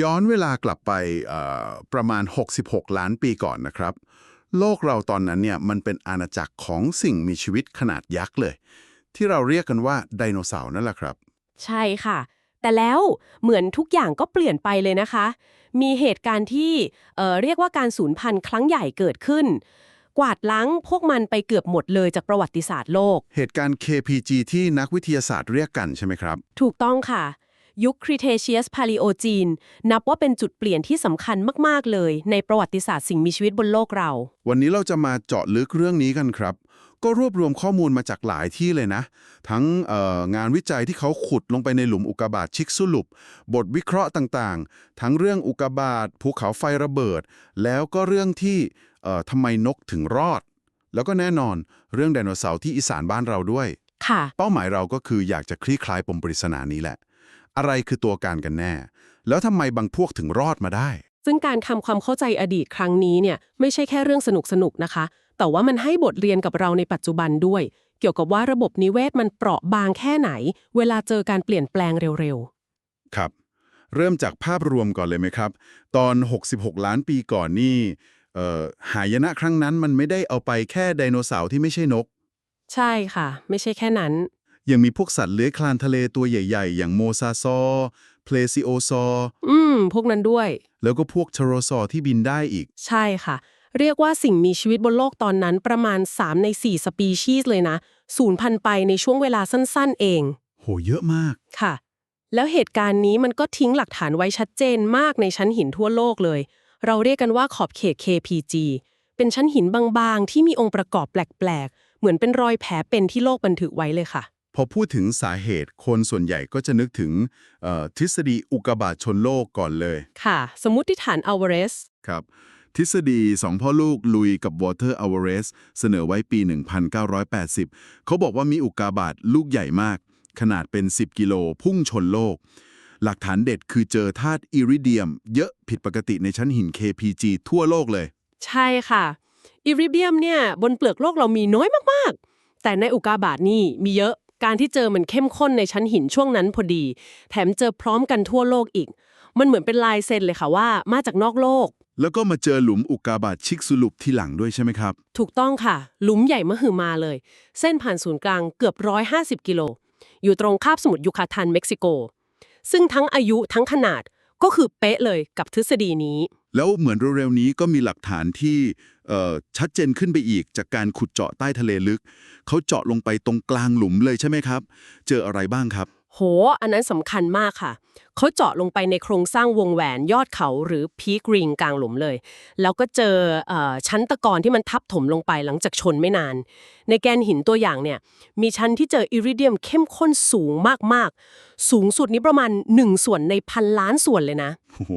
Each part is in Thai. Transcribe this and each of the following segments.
ย้อนเวลากลับไปเอ่อประมาณ 66 ล้านปีก่อนนะครับ โลกเราตอนนั้นเนี่ยมันเป็นอาณาจักรของสิ่งมีชีวิตขนาดยักษ์เลย ที่เราเรียกกันว่าไดโนเสาร์นั่นแหละครับ ใช่ค่ะ แต่แล้วเหมือนทุกอย่างก็เปลี่ยนไปเลยนะคะ มีเหตุการณ์ที่เอ่อเรียกว่าการสูญพันธุ์ครั้งใหญ่เกิดขึ้น กวาดล้างพวกมันไปเกือบหมดเลยจากประวัติศาสตร์โลก เหตุการณ์ KPG ที่นักวิทยาศาสตร์เรียกกันใช่ไหมครับ ถูกต้องค่ะ ยุคคริเทเชียสพาลิโอจีน นับว่าเป็นจุดเปลี่ยนที่สำคัญมาก ๆ เลย ในประวัติศาสตร์สิ่งมีชีวิตบนโลกเรา วันนี้เราจะมาเจาะลึกเรื่องนี้กันครับ ก็รวบรวมข้อมูลมาจากหลายที่เลยนะ ทั้งเอ่องานวิจัยที่เขาขุดลงไปในหลุมอุกกาบาตชิกซุลุป บทวิเคราะห์ต่างๆ ทั้งเรื่องอุกกาบาตภูเขาไฟระเบิด แล้วก็เรื่องที่เอ่อทำไมนกถึงรอด แล้วก็แน่นอนเรื่องไดโนเสาร์ที่อีสานบ้านเราด้วย ค่ะ เป้าหมายเราก็คืออยากจะคลี่คลายปมปริศนานี้แหละ อะไรคือตัวการกันแน่ แล้วทำไมบางพวกถึงรอดมาได้ ซึ่งการทำความเข้าใจอดีตครั้งนี้เนี่ยไม่ใช่แค่เรื่องสนุกสนุกๆนะคะ แต่ว่ามันให้บทเรียนกับเราในปัจจุบันด้วย เกี่ยวกับว่าระบบนิเวศมันเปราะบางแค่ไหน เวลาเจอการเปลี่ยนแปลงเร็วครับ เริ่มจากภาพรวมก่อนเลยไหมครับ ตอน 66 ล้านปีก่อนนี่เอ่อหายนะครั้งนั้นมันไม่ได้เอาไปแค่ไดโนเสาร์ที่ไม่ใช่นกๆใช่ค่ะ ไม่ใช่แค่นั้น ยังมีพวกสัตว์เลื้อยคลานทะเลตัวใหญ่ ๆ อย่างโมซาซอร์เพลซิโอซอร์อืม พวกนั้นด้วย แล้วก็พวกเทโรซอร์ที่บินได้อีก ใช่ค่ะ เรียกว่าสิ่งมีชีวิตบนโลกตอนนั้นประมาณ 3 ใน 4 สปีชีส์เลยนะ สูญพันธุ์ไปในช่วงเวลาสั้นๆ เอง โห เยอะมาก ค่ะ แล้วเหตุการณ์นี้มันก็ทิ้งหลักฐานไว้ชัดเจนมากในชั้นหินทั่วโลกเลย เราเรียกกันว่าขอบเขต KPG เป็นชั้นหินบางๆ ที่มีองค์ประกอบแปลกๆ เหมือนเป็นรอยแผลเป็นที่โลกบันทึกไว้เลยค่ะพ อพูดถึงสาเหตุคนส่วนใหญ่ก็จะนึกถึงเอ่อทฤษฎีอุกกาบาตชนโลกก่อนเลย ค่ะ สมมุติฐานอัลวาเรสครับ ทฤษฎีสองพ่อลูกลุยกับวอเตอร์อ v ว r เรสเสนอไว้ปี 1980 เขาบอกว่ามีอุกกาบาตลูกใหญ่มาก ขนาดเป็น 10 กิโลพุ่งชนโลก หลักฐานเด็ดคือเจอธาตุอิริเดียม เยอะผิดปกติในชั้นหิน KPG ทั่วโลกเลย ใช่ค่ะอิริเบียมเนี่ยบนเปลือกโลกเรามีน้อยมากๆ แต่ในอุกกาบาตนี่มีเยอะ การที่เจอมันเข้มข้นในชั้นหินช่วงนั้นพอดี แถมเจอพร้อมกันทั่วโลกอีก มันเหมือนเป็นลายเซ็นเลยค่ะว่า มาจากนอกโลก แล้วก็มาเจอหลุมอุกกาบาตชิกซุลุปที่หลังด้วยใช่ไหมครับ ถูกต้องค่ะ หลุมใหญ่มหึมาเลย เส้นผ่านศูนย์กลางเกือบ 150 กิโล อยู่ตรงคาบสมุทรยูคาทันเม็กซิโก ซึ่งทั้งอายุทั้งขนาดก็คือเป๊ะเลยกับทฤษฎีนี้ แล้วเหมือนเร็วๆนี้ก็มีหลักฐานที่เอ่อ ชัดเจนขึ้นไปอีกจากการขุดเจาะใต้ทะเลลึก เขาเจาะลงไปตรงกลางหลุมเลยใช่ไหมครับ เจออะไรบ้างครับ โห อันนั้นสำคัญมากค่ะ เขาเจาะลงไปในโครงสร้างวงแหวนยอดเขาหรือพีกริงกลางหลุมเลย แล้วก็เจอเออชั้นตะกอนที่มันทับถมลงไปหลังจากชนไม่นาน ในแกนหินตัวอย่างเนี่ย มีชั้นที่เจออิริเดียมเข้มข้นสูงมากๆ สูงสุดนี้ประมาณ1ส่วนในพันล้านส่วนเลยนะ โอ้โห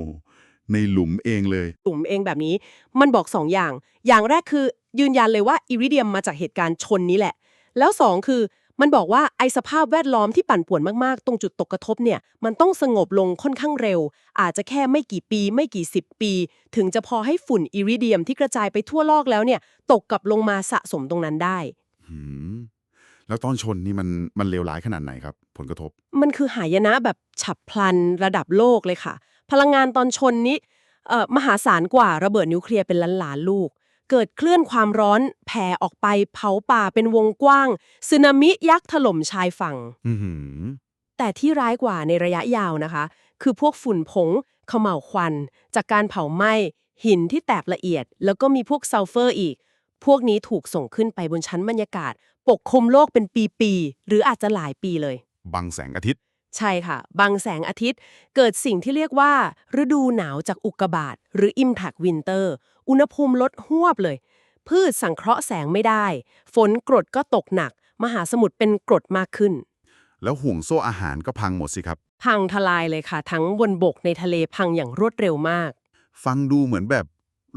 ในหลุมเองเลยหลุมเองแบบนี้ มันบอกสองอย่าง อย่างแรกคือยืนยันเลยว่าอิริเดียมมาจากเหตุการณ์ชนนี้แหละ แล้วสองคือ มันบอกว่าไอสภาพแวดล้อมที่ปั่นป่วนมาก ๆ ตรงจุดตกกระทบเนี่ย มันต้องสงบลงค่อนข้างเร็ว อาจจะแค่ไม่กี่ปี ไม่กี่สิบปี ถึงจะพอให้ฝุ่นอิริเดียมที่กระจายไปทั่วโลกแล้วเนี่ย ตกกลับลงมาสะสมตรงนั้นได้หืมแล้วตอนชนนี่มันมันเลวร้ายขนาดไหนครับ ผลกระทบ มันคือหายนะแบบฉับพลันระดับโลกเลยค่ะ พลังงานตอนชนนี้เอ่อมหาศาลกว่าระเบิดนิวเคลียร์เป็นล้านล้านๆลูก เกิดเคลื่อนความร้อนแผ่ออกไปเผาป่าเป็นวงกว้างสึนามิยักษ์ถล่มชายฝั่งอือหือแต่ที่ร้ายกว่าในระยะยาวนะคะ คือพวกฝุ่นผงเขม่าวควัน จากการเผาไหม้หินที่แตกละเอียด แล้วก็มีพวกซัลเฟอร์อีก พวกนี้ถูกส่งขึ้นไปบนชั้นบรรยากาศ ปกคลุมโลกเป็นปีๆหรืออาจจะหลายปีเลย บังแสงอาทิตย์ ใช่ค่ะ บางแสงอาทิตย์เกิดสิ่งที่เรียกว่า ฤดูหนาวจากอุกกาบาตหรือ Impact Winter อุณหภูมิลดหวบเลย พืชสังเคราะห์แสงไม่ได้ ฝนกรดก็ตกหนัก มหาสมุทรเป็นกรดมากขึ้น แล้วห่วงโซ่อาหารก็พังหมดสิครับ พังทลายเลยค่ะ ทั้งบนบกในทะเลพังอย่างรวดเร็วมาก ฟังดูเหมือนแบบ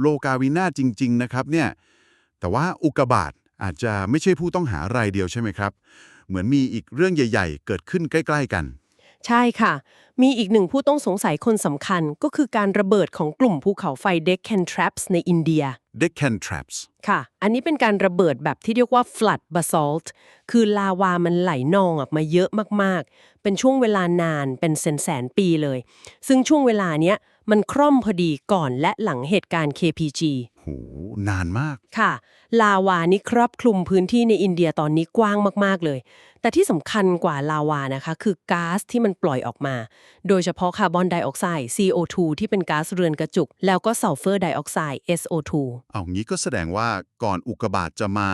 โลกาวินาศจริง ๆ นะครับเนี่ย แต่ว่าอุกกาบาตอาจจะไม่ใช่ผู้ต้องหารายเดียวใช่ไหมครับ เหมือนมีอีกเรื่องใหญ่ ๆ เกิดขึ้นใกล้ ๆ กัน ใช่ค่ะ มีอีกหนึ่งผู้ต้องสงสัยคนสำคัญก็คือการระเบิดของกลุ่มภูเขาไฟ Deccan Traps ในอินเดีย Deccan Traps ค่ะ อันนี้เป็นการระเบิดแบบที่เรียกว่า flood basalt คือลาวามันไหลนองออกมาเยอะมากๆ เป็นช่วงเวลานานเป็นแสนแสนๆปีเลย ซึ่งช่วงเวลาเนี้ยมันคร่อมพอดีก่อนและหลังเหตุการณ์ KPG โหนานมาก ค่ะ ลาวานี่ครอบคลุมพื้นที่ในอินเดียตอนนี้กว้างมากๆเลย แต่ที่สำคัญกว่าลาวานะคะ คือก๊าซที่มันปล่อยออกมา โดยเฉพาะคาร์บอนไดออกไซด์ CO2 ที่เป็นก๊าซเรือนกระจุก แล้วก็ซัลเฟอร์ไดออกไซด์ SO2 เอางี้ก็แสดงว่าก่อนอุกกาบาตจะมา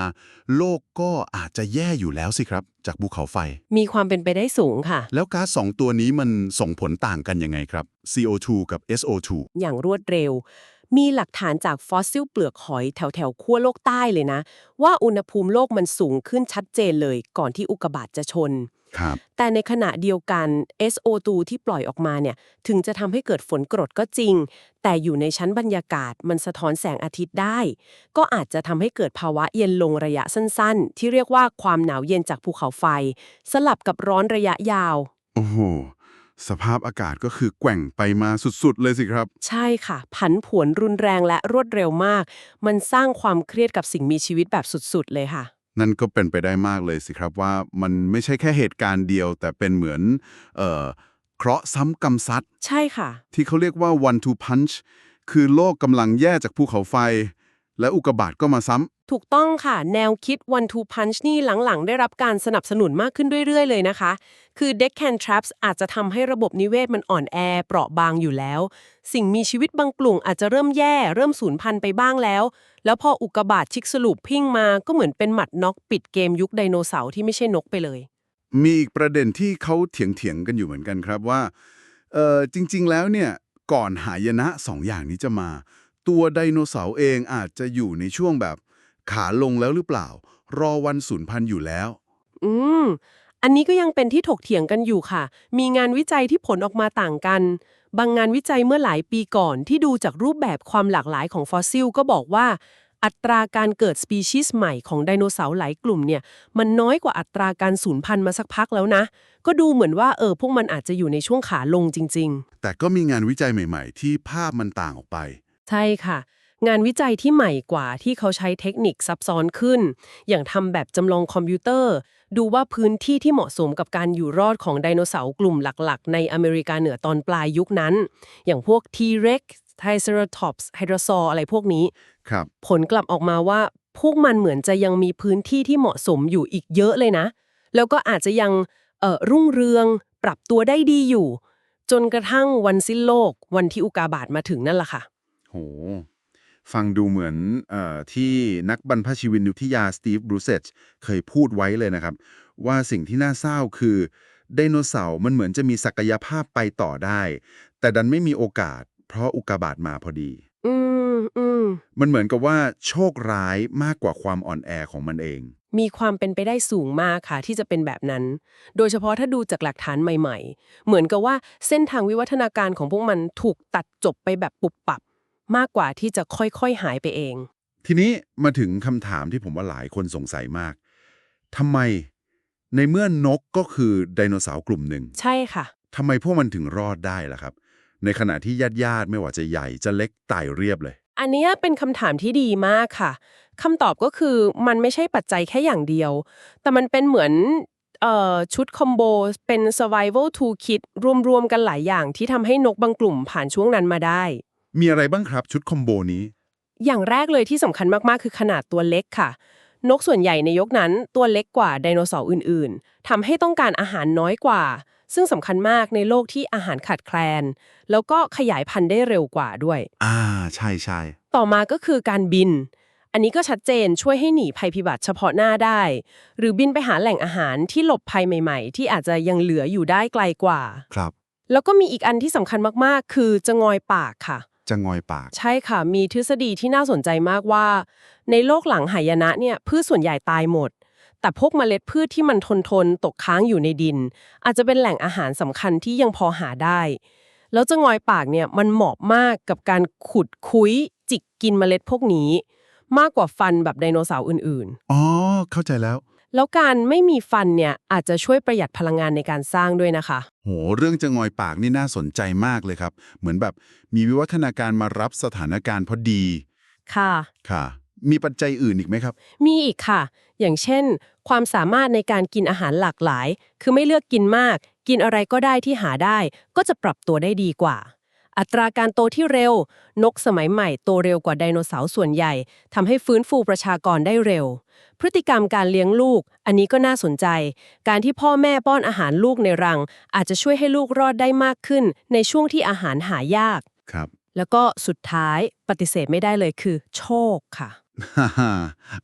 โลกก็อาจจะแย่อยู่แล้วสิครับ จากภูเขาไฟ มีความเป็นไปได้สูงค่ะ แล้วก๊าซสองตัวนี้มันส่งผลต่างกันยังไงครับ CO2 กับ SO2 อย่างรวดเร็ว มีหลักฐานจากฟอสซิลเปลือกหอยแถวแถวๆขั้วโลกใต้เลยนะ ว่าอุณหภูมิโลกมันสูงขึ้นชัดเจนเลย ก่อนที่อุกกาบาตจะชนครับแต่ในขณะเดียวกัน SO2 ที่ปล่อยออกมาเนี่ย ถึงจะทำให้เกิดฝนกรดก็จริง แต่อยู่ในชั้นบรรยากาศมันสะท้อนแสงอาทิตย์ได้ ก็อาจจะทำให้เกิดภาวะเย็นลงระยะสั้นๆ ที่เรียกว่าความหนาวเย็นจากภูเขาไฟ สลับกับร้อนระยะยาว โอ้โห สภาพอากาศก็คือแกว่งไปมาสุดๆ เลยสิครับ ใช่ค่ะ ผันผวนรุนแรงและรวดเร็วมาก มันสร้างความเครียดกับสิ่งมีชีวิตแบบสุดๆ เลยค่ะ นั่นก็เป็นไปได้มากเลยสิครับว่ามันไม่ใช่แค่เหตุการณ์เดียว แต่เป็นเหมือนเอ่อเคราะห์ซ้ำกำซัด ใช่ค่ะ ที่เขาเรียกว่า one two punch คือโลกกำลังแย่จากภูเขาไฟ และอุกกาบาตก็มาซ้ำ ถูกต้องค่ะ แนวคิด one two punch นี่หลังๆ ได้รับการสนับสนุนมากขึ้นเรื่อยๆ เลยนะคะ คือ Deccan Traps อาจจะทำให้ระบบนิเวศมันอ่อนแอ เปราะบางอยู่แล้ว สิ่งมีชีวิตบางกลุ่มอาจจะเริ่มแย่ เริ่มสูญพันธุ์ไปบ้างแล้ว แล้วพออุกกาบาตชิกสลุปพิ้งมาก็เหมือนเป็นหมัดน็อกปิดเกมยุคไดโนเสาร์ที่ไม่ใช่นกไปเลย มีอีกประเด็นที่เขาเถียงๆกันอยู่เหมือนกันครับว่าเออจริง ๆ แล้วเนี่ยก่อนหายนะสองอย่างนี้จะมา ตัวไดโนเสาร์เองอาจจะอยู่ในช่วงแบบ ขาลงแล้วหรือเปล่า รอวันสูญพันธุ์อยู่แล้ว อืม อันนี้ก็ยังเป็นที่ถกเถียงกันอยู่ค่ะ มีงานวิจัยที่ผลออกมาต่างกัน บางงานวิจัยเมื่อหลายปีก่อนที่ดูจากรูปแบบความหลากหลายของฟอสซิลก็บอกว่า อัตราการเกิดสปีชีส์ใหม่ของไดโนเสาร์หลายกลุ่มเนี่ย มันน้อยกว่าอัตราการสูญพันธุ์มาสักพักแล้วนะ ก็ดูเหมือนว่าเออพวกมันอาจจะอยู่ในช่วงขาลงจริง ๆ แต่ก็มีงานวิจัยใหม่ ๆ ที่ภาพมันต่างออกไป ใช่ค่ะ งานวิจัยที่ใหม่กว่าที่เขาใช้เทคนิคซับซ้อนขึ้น อย่างทำแบบจำลองคอมพิวเตอร์ ดูว่าพื้นที่ที่เหมาะสมกับการอยู่รอดของไดโนเสาร์กลุ่มหลักๆ ในอเมริกาเหนือตอนปลายยุคนั้น อย่างพวก T-Rex Triceratops h y d r o s a u r อะไรพวกนี้ ครับ ผลกลับออกมาว่าพวกมันเหมือนจะยังมีพื้นที่ที่เหมาะสมอยู่อีกเยอะเลยนะ แล้วก็อาจจะยังเอ่อรุ่งเรืองปรับตัวได้ดีอยู่ จนกระทั่งวันสิ้นโลก วันที่อุกาบาตมาถึงนั่นแหละค่ะ โห ฟังดูเหมือนเออที่นักบรรพชีวินวิทยาสตีฟบรูเซตเคยพูดไว้เลยนะครับ ว่าสิ่งที่น่าเศร้าคือไดโนเสาร์มันเหมือนจะมีศักยภาพไปต่อได้ แต่ดันไม่มีโอกาส เพราะอุกกาบาตมาพอดี อืมอืมมันเหมือนกับว่าโชคร้ายมากกว่าความอ่อนแอของมันเอง มีความเป็นไปได้สูงมากค่ะ ที่จะเป็นแบบนั้น โดยเฉพาะถ้าดูจากหลักฐานใหม่ ๆ เหมือนกับว่าเส้นทางวิวัฒนาการของพวกมันถูกตัดจบไปแบบปุบปับ มากกว่าที่จะค่อยๆหายไปเอง ทีนี้มาถึงคำถามที่ผมว่าหลายคนสงสัยมากทำไมในเมื่อนกก็คือไดโนเสาร์กลุ่มหนึ่งใช่ค่ะทำไมพวกมันถึงรอดได้ล่ะครับ ในขณะที่ญาติญาติๆไม่ว่าจะใหญ่จะเล็กตายเรียบเลย อันเนี้ยเป็นคำถามที่ดีมากค่ะคำตอบก็คือมันไม่ใช่ปัจจัยแค่อย่างเดียว แต่มันเป็นเหมือนเอ่อชุดคอมโบเป็น survival toolkit รวมๆกันหลายอย่างที่ทำให้นกบางกลุ่มผ่านช่วงนั้นมาได้ มีอะไรบ้างครับชุดคอมโบนี้ อย่างแรกเลยที่สำคัญมากๆ คือขนาดตัวเล็กค่ะ นกส่วนใหญ่ในยกนั้นตัวเล็กกว่าไดโนเสาร์อื่นๆทำให้ต้องการอาหารน้อยกว่า ซึ่งสำคัญมากในโลกที่อาหารขาดแคลน แล้วก็ขยายพันธุ์ได้เร็วกว่าด้วย อ่า ใช่ใช่ต่อมาก็คือการบิน อันนี้ก็ชัดเจนช่วยให้หนีภัยพิบัติเฉพาะหน้าได้ หรือบินไปหาแหล่งอาหารที่หลบภัยใหม่ๆ ที่อาจจะยังเหลืออยู่ได้ไกลกว่า ครับ แล้วก็มีอีกอันที่สำคัญมากๆ คือจะงอยปากค่ะ จะงอยปาก ใช่ค่ะ มีทฤษฎีที่น่าสนใจมากว่า ในโลกหลังหายนะเนี่ยพืชส่วนใหญ่ตายหมด แต่พวกเมล็ดพืชที่มันทนทนๆตกค้างอยู่ในดิน อาจจะเป็นแหล่งอาหารสำคัญที่ยังพอหาได้ แล้วจะงอยปากเนี่ยมันเหมาะมากกับการขุดคุยจิกกินเมล็ดพวกนี้ มากกว่าฟันแบบไดโนเสาร์อื่นอ๋อ เข้าใจแล้วๆ แล้วการไม่มีฟันเนี่ยอาจจะช่วยประหยัดพลังงานในการสร้างด้วยนะคะ โห เรื่องจะงอยปากนี่น่าสนใจมากเลยครับ เหมือนแบบมีวิวัฒนาการมารับสถานการณ์พอดี ค่ะ ค่ะ มีปัจจัยอื่นอีกไหมครับ มีอีกค่ะ อย่างเช่น ความสามารถในการกินอาหารหลากหลาย คือไม่เลือกกินมาก กินอะไรก็ได้ที่หาได้ ก็จะปรับตัวได้ดีกว่า อัตราการโตที่เร็ว นกสมัยใหม่โตเร็วกว่าไดโนเสาร์ส่วนใหญ่ทำให้ฟื้นฟูประชากรได้เร็ว พฤติกรรมการเลี้ยงลูก อันนี้ก็น่าสนใจ การที่พ่อแม่ป้อนอาหารลูกในรัง อาจจะช่วยให้ลูกรอดได้มากขึ้น ในช่วงที่อาหารหายาก ครับ แล้วก็สุดท้ายปฏิเสธไม่ได้เลยคือ โชคค่ะฮ่าฮ่า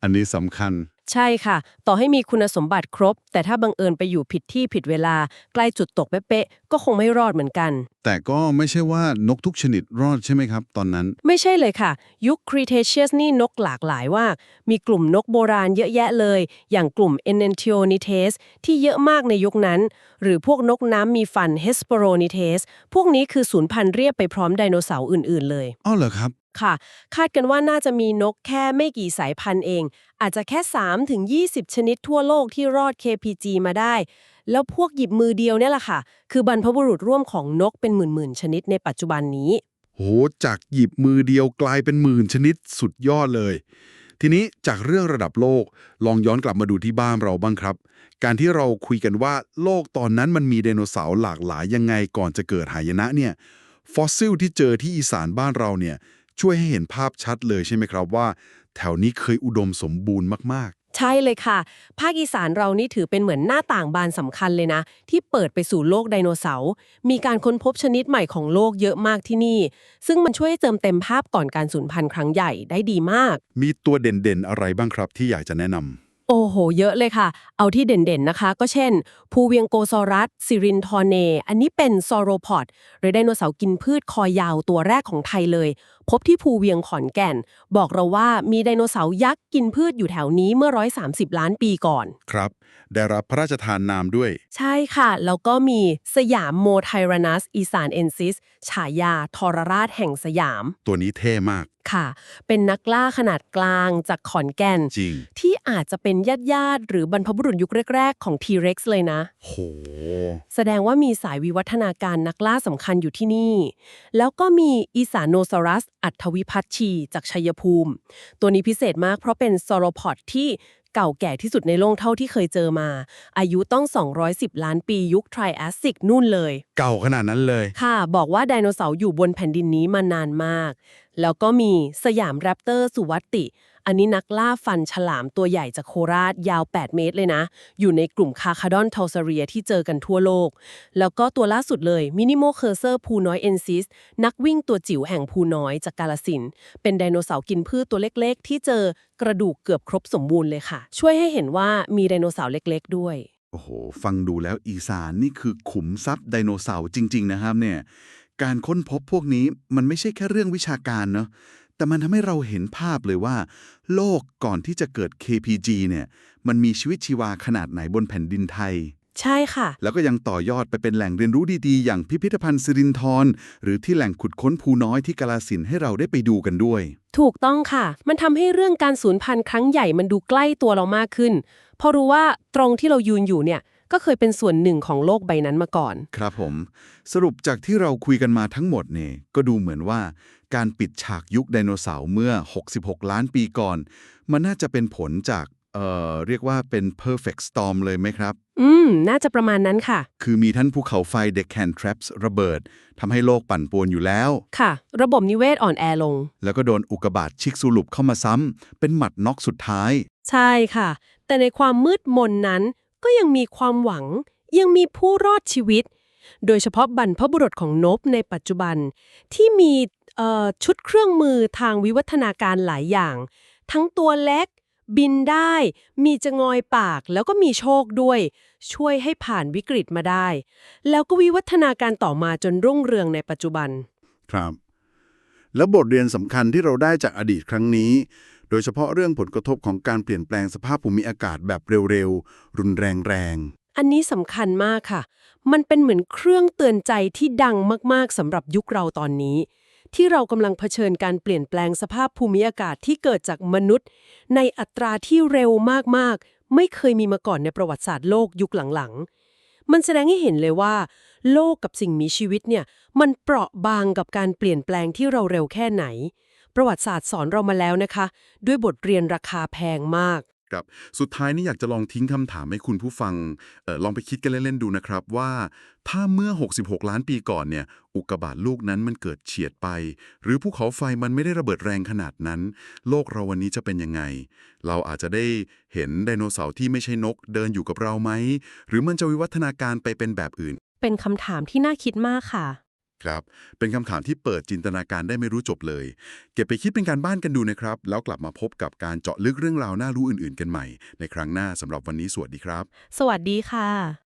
อันนี้สำคัญ ใช่ค่ะ ต่อให้มีคุณสมบัติครบ แต่ถ้าบังเอิญไปอยู่ผิดที่ผิดเวลา ใกล้จุดตกเป๊ะๆก็คงไม่รอดเหมือนกัน แต่ก็ไม่ใช่ว่านกทุกชนิดรอดใช่ไหมครับ ตอนนั้น ไม่ใช่เลยค่ะ ยุค Cretaceous นี่นกหลากหลายมากมีกลุ่มนกโบราณเยอะแยะเลย อย่างกลุ่ม Enantiodontes ที่เยอะมากในยุคนั้น หรือพวกนกน้ำมีฟัน Hesperonychus พวกนี้คือสูญพันธุ์เรียบไปพร้อมไดโนเสาร์อื่น ๆ เลยอ้าวเหรอครับ ค่ะ คาดกันว่าน่าจะมีนกแค่ไม่กี่สายพันธุ์เอง อาจจะแค่ 3 ถึง 20 ชนิดทั่วโลกที่รอด KPG มาได้ แล้วพวกหยิบมือเดียวเนี่ยแหละค่ะ คือบรรพบุรุษร่วมของนกเป็นหมื่นๆ ชนิดในปัจจุบันนี้ โห จากหยิบมือเดียวกลายเป็นหมื่นชนิดสุดยอดเลย ทีนี้จากเรื่องระดับโลกลองย้อนกลับมาดูที่บ้านเราบ้างครับ การที่เราคุยกันว่าโลกตอนนั้นมันมีไดโนเสาร์หลากหลายยังไงก่อนจะเกิดหายนะเนี่ยฟอสซิลที่เจอที่อีสานบ้านเราเนี่ยช่วยให้เห็นภาพชัดเลยใช่ไหมครับว่า แถวนี้เคยอุดมสมบูรณ์มากใช่เลยค่ะ ภาคอีสานเรานี่ถือเป็นเหมือนหน้าต่างบานสำคัญเลยนะ ที่เปิดไปสู่โลกไดโนเสาร์ มีการค้นพบชนิดใหม่ของโลกเยอะมากที่นี่ ซึ่งมันช่วยให้เติมเต็มภาพก่อนการสูญพันธุ์ครั้งใหญ่ได้ดีมาก ๆ มีตัวเด่นๆ อะไรบ้างครับที่อยากจะแนะนำโอ้โห เยอะเลยค่ะ เอาที่เด่นๆนะคะ ก็เช่น ภูเวียงโกซอรัสซิรินทอร์เน อันนี้เป็นซอโรพอดหรือไดโนเสาร์กินพืชคอยาวตัวแรกของไทยเลย พบที่ภูเวียงขอนแก่น บอกเราว่ามีไดโนเสาร์ยักษ์กินพืชอยู่แถวนี้เมื่อ 130 ล้านปีก่อน ครับ ได้รับพระราชทานนามด้วย ใช่ค่ะ แล้วก็มีสยามโมไทรานัสอีสานเอนซิส ฉายาทรราชแห่งสยาม ตัวนี้เท่มาก ค่ะ เป็นนักล่าขนาดกลางจากขอนแก่น จริง ที่อาจจะเป็นญาติญาติๆหรือบรรพบุรุษยุคแรก ๆ ของ T-Rex เลยนะ โห แสดงว่ามีสายวิวัฒนาการนักล่าสำคัญอยู่ที่นี่ แล้วก็มีอีสานโนซอรัส อัฐวิพัชชีจากชัยภูมิ ตัวนี้พิเศษมากเพราะเป็นซอโรพอดที่เก่าแก่ที่สุดในโลกเท่าที่เคยเจอมา อายุต้อง 210 ล้านปียุคไทรแอสซิกนู่นเลย เก่าขนาดนั้นเลย ค่ะ บอกว่าไดโนเสาร์อยู่บนแผ่นดินนี้มานานมาก แล้วก็มีสยามแรปเตอร์สุวัตติ อันนี้นักล่าฟันฉลามตัวใหญ่จากโคราชยาว 8 เมตรเลยนะ อยู่ในกลุ่มคาคาดอนทอลซาเรียที่เจอกันทั่วโลก แล้วก็ตัวล่าสุดเลยมินิโมเคอร์เซอร์พูน้อยเอนซิสนักวิ่งตัวจิ๋วแห่งพูน้อยจากกาลสิน เป็นไดโนเสาร์กินพืชตัวเล็กๆ ที่เจอกระดูกเกือบครบสมบูรณ์เลยค่ะ ช่วยให้เห็นว่ามีไดโนเสาร์เล็กๆ ด้วย โอ้โห ฟังดูแล้วอีสานนี่คือขุมทรัพย์ไดโนเสาร์จริง ๆ นะครับเนี่ย การค้นพบพวกนี้มันไม่ใช่แค่เรื่องวิชาการเนาะ แต่มันทำให้เราเห็นภาพเลยว่า โลกก่อนที่จะเกิด KPG เนี่ยมันมีชีวิตชีวาขนาดไหนบนแผ่นดินไทย ใช่ค่ะ แล้วก็ยังต่อยอดไปเป็นแหล่งเรียนรู้ดีๆ อย่างพิพิธภัณฑ์สิรินธรหรือที่แหล่งขุดค้นภูน้อยที่กาลสินธุ์ให้เราได้ไปดูกันด้วย ถูกต้องค่ะ มันทำให้เรื่องการสูญพันธุ์ครั้งใหญ่มันดูใกล้ตัวเรามากขึ้นเพราะรู้ว่าตรงที่เรายืนอยู่เนี่ย ก็เคยเป็นส่วนหนึ่งของโลกใบนั้นมาก่อน ครับผม สรุปจากที่เราคุยกันมาทั้งหมดเนี่ยก็ดูเหมือนว่า การปิดฉากยุคไดโนเสาร์เมื่อ 66 ล้านปีก่อน มันน่าจะเป็นผลจากเอ่อเรียกว่าเป็น perfect storm เลยไหมครับ อืม น่าจะประมาณนั้นค่ะ คือมีท่านภูเขาไฟเดคแคนทรัปส์ระเบิดทำให้โลกปั่นป่วนอยู่แล้ว ค่ะ ระบบนิเวศอ่อนแอลง แล้วก็โดนอุกกาบาตชิกซูลุปเข้ามาซ้ำเป็นหมัดน็อกสุดท้าย ใช่ค่ะ แต่ในความมืดมนนั้น ก็ยังมีความหวัง ยังมีผู้รอดชีวิต โดยเฉพาะบรรพบุรุษของนบในปัจจุบัน ที่มีชุดเครื่องมือทางวิวัฒนาการหลายอย่าง ทั้งตัวเล็ก บินได้ มีจะงอยปากแล้วก็มีโชคด้วย ช่วยให้ผ่านวิกฤตมาได้ แล้วก็วิวัฒนาการต่อมาจนรุ่งเรืองในปัจจุบัน ครับ แล้วบทเรียนสำคัญที่เราได้จากอดีตครั้งนี้ โดยเฉพาะเรื่องผลกระทบของการเปลี่ยนแปลงสภาพภูมิอากาศแบบเร็วๆ รุนแรงๆอันนี้สำคัญมากค่ะ มันเป็นเหมือนเครื่องเตือนใจที่ดังมากๆสำหรับยุคเราตอนนี้ ที่เรากำลังเผชิญการเปลี่ยนแปลงสภาพภูมิอากาศที่เกิดจากมนุษย์ ในอัตราที่เร็วมากๆ ไม่เคยมีมาก่อนในประวัติศาสตร์โลกยุคหลังๆ มันแสดงให้เห็นเลยว่า โลกกับสิ่งมีชีวิตเนี่ย มันเปราะบางกับการเปลี่ยนแปลงที่เราเร็วแค่ไหน ประวัติศาสตร์สอนเรามาแล้วนะคะ ด้วยบทเรียนราคาแพงมาก ครับ สุดท้ายนี่อยากจะลองทิ้งคำถามให้คุณผู้ฟังเออลองไปคิดกันเล่นๆดูนะครับว่า ถ้าเมื่อ 66 ล้านปีก่อนเนี่ย อุกกาบาตลูกนั้นมันเกิดเฉียดไป หรือภูเขาไฟมันไม่ได้ระเบิดแรงขนาดนั้น โลกเราวันนี้จะเป็นยังไง เราอาจจะได้เห็นไดโนเสาร์ที่ไม่ใช่นกเดินอยู่กับเราไหมหรือมันจะวิวัฒนาการไปเป็นแบบอื่น เป็นคำถามที่น่าคิดมากค่ะ ครับ เป็นคำถามที่เปิดจินตนาการได้ไม่รู้จบเลย เก็บไปคิดเป็นการบ้านกันดูนะครับ แล้วกลับมาพบกับการเจาะลึกเรื่องราวน่ารู้อื่นๆ กันใหม่ ในครั้งหน้าสำหรับวันนี้สวัสดีครับ สวัสดีค่ะ